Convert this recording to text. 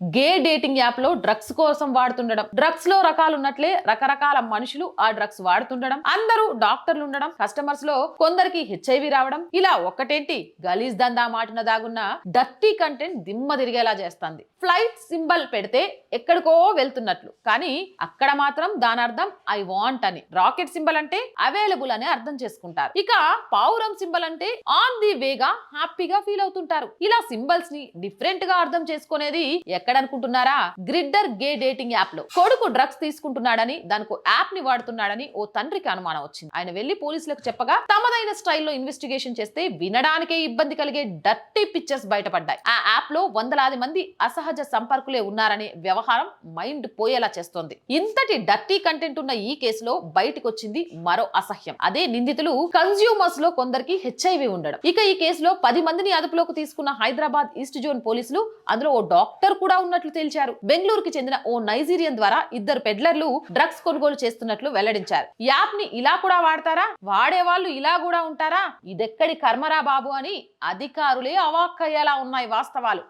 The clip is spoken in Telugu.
గే డేటింగ్ యాప్లో డ్రగ్స్ కోసం వాడుతుండడం. డ్రగ్స్లో రకాలు ఉన్నట్లే రకరకాల మనుషులు ఆ డ్రగ్స్ వాడుతుండడం. అందరూ డాక్టర్లు ఉండడం కస్టమర్స్లో కొందరికి హెచ్ఐవి రావడం. ఇలా ఒక్కటేంటి? గలీజ్ దందా మాటిన దాగున్న డర్టీ కంటెంట్ దిమ్మ తిరిగేలా చేస్తుంది. ఫ్లైట్ సింబల్ పెడితే ఎక్కడికో వెళ్తున్నట్లు. కానీ అక్కడ మాత్రం దాని అర్థం ఐ వాంట్ అని. రాకెట్ సింబల్ అంటే అవైలబుల్ అని అర్థం చేసుకుంటారు. ఇక పావురం సింబల్ అంటే ఆన్ ది వేగా హ్యాపీగా ఫీల్ అవుతుంటారు. ఇలా సింబల్స్ని డిఫరెంట్గా అర్థం చేసుకునేది ఎక్కడ అనుకుంటున్నారా గ్రిడ్డర్ గే డేటింగ్ యాప్లో కొడుకు డ్రగ్స్ తీసుకుంటున్నాడని దానికి యాప్ని వాడుతున్నాడని ఓ తండ్రికి అనుమానం వచ్చింది. ఆయన వెళ్ళి పోలీసులకు చెప్పగా తమదైన స్టైల్లో ఇన్వెస్టిగేషన్ చేస్తే వినడానికే ఇబ్బంది కలిగే డర్టీ పిక్చర్స్ బయటపడ్డాయి. ఆ యాప్లో వందలాది మంది అసహజ సంపర్కులే ఉన్నారనే వ్యవహారం మైండ్ పోయేలా చేస్తోంది. ఇంతటి డర్టీ కంటెంట్ ఉన్న ఈ కేసులో బయటకు వచ్చింది మరో అసహ్యం. అదే నిందితులు కన్స్యూమర్స్లో కొందరికి హెచ్ఐవి ఉండడం. ఇక ఈ కేసులో పది మందిని అదుపులోకి తీసుకున్న హైదరాబాద్ ఈస్ట్ జోన్ పోలీసులు అందులో ఓ డాక్టర్ కూడా ఉన్నట్లు తేల్చారు. బెంగళూరుకి చెందిన ఓ నైజీరియన్ ద్వారా ఇద్దరు పెడ్లర్లు డ్రగ్స్ కొనుగోలు చేస్తున్నట్లు వెల్లడించారు. యాప్ని ఇలా కూడా వాడతారా? వాడే వాళ్ళు ఇలా కూడా ఉంటారా? ఇదెక్కడి కర్మరా బాబు అని అధికారులే అవాక్కయ్యేలా ఉన్నాయి వాస్తవాలు.